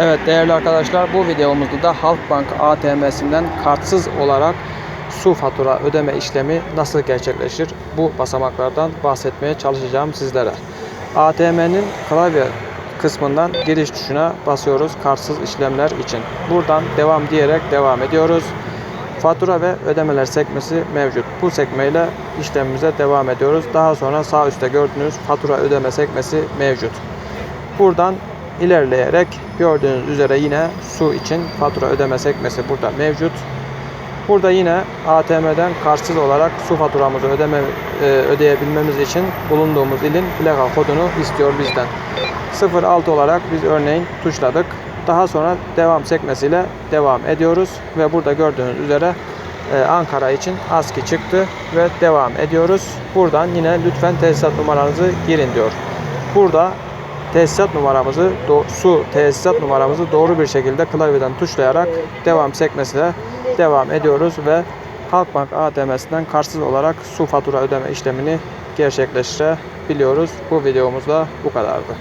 Evet değerli arkadaşlar bu videomuzda da Halkbank ATM'sinden kartsız olarak su fatura ödeme işlemi nasıl gerçekleşir? Bu basamaklardan bahsetmeye çalışacağım sizlere. ATM'nin klavye kısmından giriş tuşuna basıyoruz kartsız işlemler için. Buradan devam diyerek devam ediyoruz. Fatura ve ödemeler sekmesi mevcut. Bu sekmeyle işlemimize devam ediyoruz. Daha sonra sağ üstte gördüğünüz fatura ödeme sekmesi mevcut. Buradan ilerleyerek gördüğünüz üzere yine su için fatura ödeme sekmesi burada mevcut. Burada yine ATM'den kartsız olarak su faturamızı ödeme e, ödeyebilmemiz için bulunduğumuz ilin plaka kodunu istiyor bizden. 06 olarak biz örneğin tuşladık. Daha sonra devam sekmesiyle devam ediyoruz ve burada gördüğünüz üzere e, Ankara için ASCII çıktı ve devam ediyoruz. Buradan yine lütfen tesisat numaranızı girin diyor. Burada tesisat numaramızı do- su tesisat numaramızı doğru bir şekilde klavyeden tuşlayarak devam sekmesine devam ediyoruz ve Halkbank ATM'sinden kartsız olarak su fatura ödeme işlemini gerçekleştirebiliyoruz. Bu videomuzda bu kadardı.